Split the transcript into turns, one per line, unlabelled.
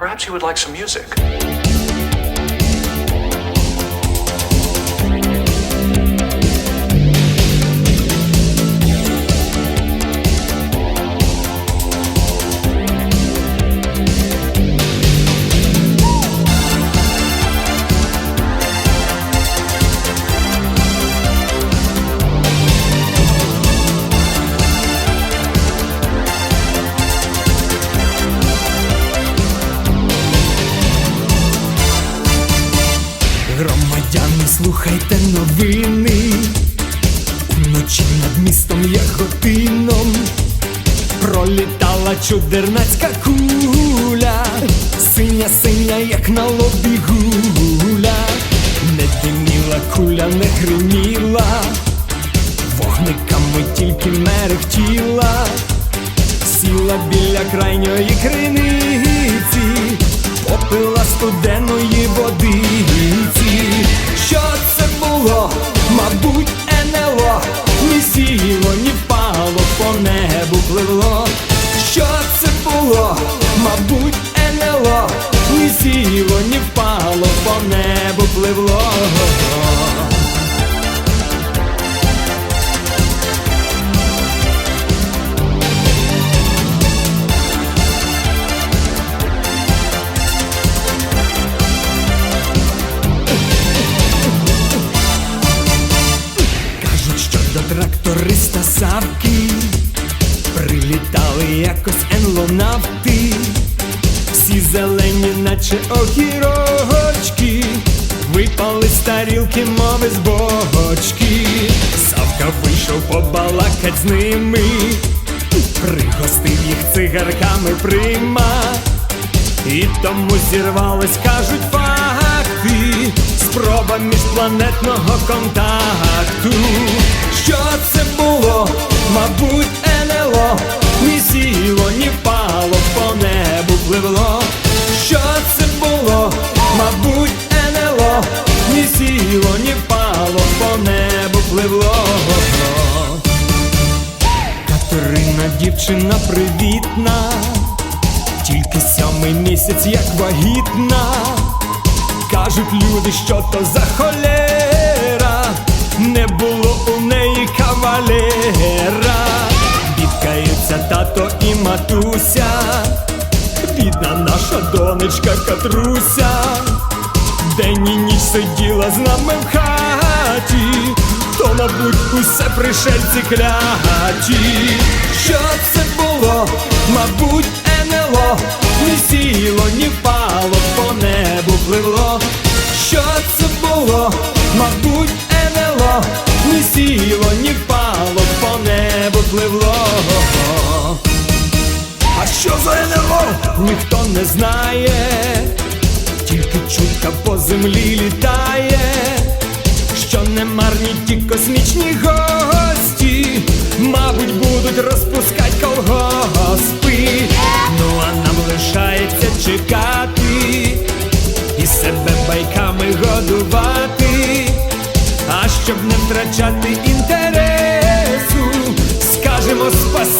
Perhaps you would like some music.
Громадяни, слухайте новини. Уночі над містом Яготином пролітала чудернацька куля, синя, синя, як на лобі гуля, не диміла куля, не гриміла, вогниками тільки мерехтіла, сіла біля крайньої криниці, попила студеної по пливло. Кажуть, що до тракториста Савки прилітали якось енлонавти, всі зелені, наче огірочки, випали з тарілки, мови з бочки. Савка вийшов побалакать з ними, пригостив їх цигарками прима. І тому зірвались, кажуть факти, спроба міжпланетного контакту. Що це було? Мабуть, дівчина привітна, тільки сьомий місяць, як вагітна. Кажуть люди, що то за холера, не було у неї кавалера. Бідкаються тато і матуся, бідна наша донечка Катруся. День і ніч сиділа з нами в хаті, то, мабуть, усе пришельці кляті. Що це було? Мабуть, НЛО, ні сіло, ні впало, по небу пливло. Що це було? Мабуть, НЛО, ні сіло, ні впало, по небу пливло. А що за НЛО? Ніхто не знає тільки чутка по землі літає, космічні гості, мабуть, будуть розпускать колгоспи. Ну а нам лишається чекати і себе байками годувати, а щоб не втрачати інтересу, скажемо спасибі.